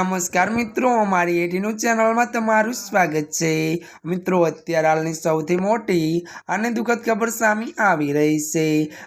નમસ્કાર મિત્રો, અમારી એટીનું ચેનલમાં તમારું સ્વાગત છે. મિત્રો, અત્યારે હાલની સૌથી મોટી અને દુઃખદ ખબર સામે આવી રહી છે.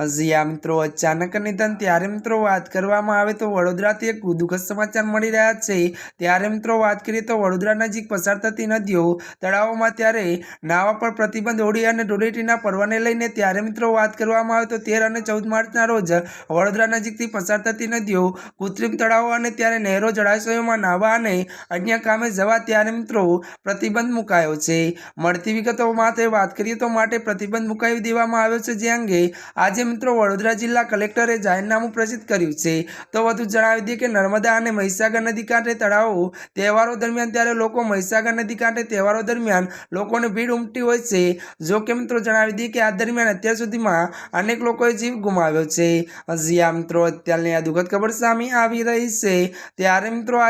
હજી આ મિત્રો અચાનક નિધન, ત્યારે મિત્રો વાત કરવામાં આવે તો વડોદરાથી એક દુઃખદ સમાચાર મળી રહ્યા છે. ત્યારે મિત્રો વાત કરીએ તો વડોદરા નજીક પસાર થતી નદીઓ, તળાવોમાં ત્યારે નાવા પર પ્રતિબંધ ઓડી અને ધૂળેટીના પર્વને લઈને ત્યારે મિત્રો વાત કરવામાં આવે તો તેર અને ચૌદ માર્ચના રોજ વડોદરા નજીકથી પસાર થતી નદીઓ કૃત્રિમ તળાવો અને ત્યારે નહેરો જળાશયોમાં નાહવા અને અન્ય કામે જવા ત્યારે મિત્રો પ્રતિબંધ મુકાયો છે. મળતી વિગતો માટે વાત કરીએ તો માટે પ્રતિબંધ મુકાવી દેવામાં આવ્યો છે. જે અંગે આજે મિત્રો વડોદરા જિલ્લા કલેક્ટરે જાહેરનામું પ્રસિદ્ધ કર્યું છે. તો વધુ જણાવી દઈએ કે નર્મદા અને મહીસાગર નદી કાંઠે તળાવો, તહેવારો દરમિયાન ત્યારે લોકો મહીસાગર નદી કાંઠે તહેવારો દરમિયાન લોકોની ભીડ ઉમટી હોય છે. જો કે મિત્રો જણાવી દઈએ કે આ દરમિયાન અત્યાર સુધીમાં અનેક લોકોએ જીવ ગુમાવ્યો છે. હજી આ મિત્રો, અત્યારની આ દુઃખદ ખબર સામે આવી રહી છે. ત્યારે મિત્રો